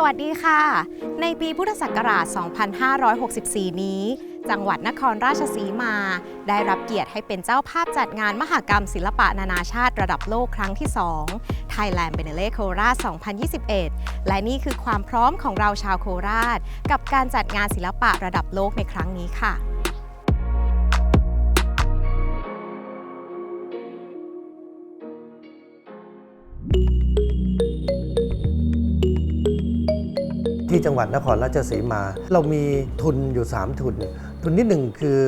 สวัสดีค่ะ ในปีพุทธศักราช 2564 นี้ จังหวัดนครราชสีมา ได้รับเกียรติให้เป็นเจ้าภาพจัดงานมหกรรมศิลปะนานาชาติระดับโลกครั้งที่ 2 Thailand b e n e l e c o r a 2021 และนี่คือความพร้อมของเราชาวโคราช กับการจัดงานศิลปะระดับโลกในครั้งนี้ค่ะ ที่จังหวัดนครราชสีมา เรามีทุนอยู่ 3 ทุน ทุนที่หนึ่งคือ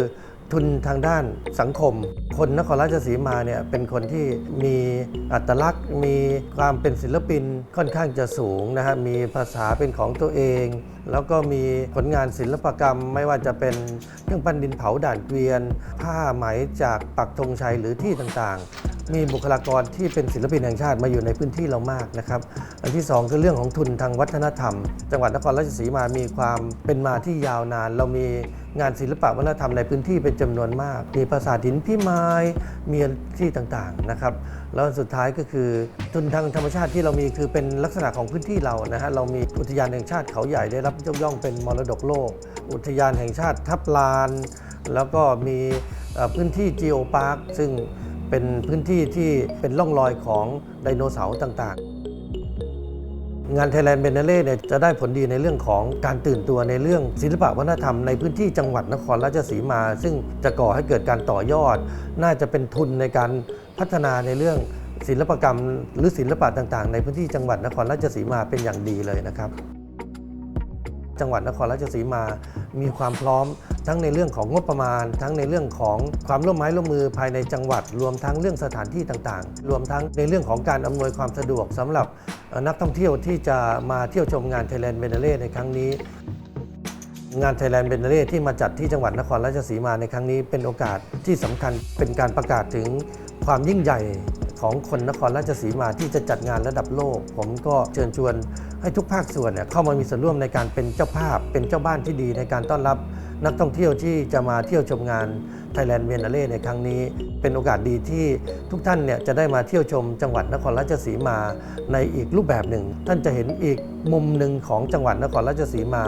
ทุนทางด้านสังคม คนนครราชสีมาเนี่ยเป็นคนที่มีอัตลักษณ์ มีความเป็นศิลปินค่อนข้างจะสูงนะฮะมีภาษาเป็นของตัวเอง แล้วก็มีผลงานศิลปกรรม ไม่ว่าจะเป็นเครื่องปั้นดินเผาด่านเกวียน ผ้าไหมจากปักธงชัยหรือที่ต่างๆ มีบุคลากรที่เป็นศิลปินแห่งชาติมาอยู่ในพื้นที่เรามากนะครับอันที่สองคือเรื่องของทุนทางวัฒนธรรม จังหวัดนครราชสีมามีความเป็นมาที่ยาวนาน เรามีงานศิลปะวัฒนธรรมในพื้นที่เป็นจำนวนมาก มีภาษาถินพิมายมีที่ต่างๆนะครับ แล้วสุดท้ายก็คือทุนทางธรรมชาติที่เรามีคือเป็นลักษณะของพื้นที่เรานะฮะเรามีอุทยานแห่งชาติเขาใหญ่ได้รับยกย่องเป็นมรดกโลก อุทยานแห่งชาติทับลาน แล้วก็มีพื้นที่จีโอพาร์คซึ่งเป็นพื้นที่ที่เป็นร่องรอยของไดโนเสาร์ต่างๆ งาน Thailand b e n a l e เนี่ยจะได้ผลดีในเรื่องของการตื่นตัวในเรื่องศิลปะวัฒนธรรมในพื้นที่จังหวัดนครราชสีมา ซึ่งจะก่อให้เกิดการต่อยอด น่าจะเป็นทุนในการพัฒนาในเรื่องศิลปกรรมหรือศิลปะต่างๆ ในพื้นที่จังหวัดนครราชสีมาเป็นอย่างดีเลยนะครับ จังหวัดนครราชสีมา มีความพร้อมทั้งในเรื่องของงบประมาณ ทั้งในเรื่องของความร่วมไม้ร่วมมือภายในจังหวัด รวมทั้งเรื่องสถานที่ต่างๆ รวมทั้งในเรื่องของการอำนวยความสะดวกสำหรับนักท่องเที่ยวที่จะมาเที่ยวชมงาน Thailand b e n a l e ในครั้งนี้ งาน Thailand b e n a l e ที่มาจัดที่จังหวัดนครราชสีมาในครั้งนี้ เป็นโอกาสที่สำคัญเป็นการประกาศถึงความยิ่งใหญ่ ของคนนครราชสีมาที่จะจัดงานระดับโลก ผมก็เชิญชวนให้ทุกภาคส่วนเนี่ยเข้ามามีส่วนร่วมในการเป็นเจ้าภาพ เป็นเจ้าบ้านที่ดีในการต้อนรับนักท่องเที่ยวที่จะมาเที่ยวชมงาน Thailand b e n a l e ในครั้งนี้ เป็นโอกาสดีที่ทุกท่านเนี่ยจะได้มาเที่ยวชมจังหวัดนครราชสีมาในอีกรูปแบบหนึ่ง ท่านจะเห็นอีกมุมหนึ่งของจังหวัดนครราชสีมา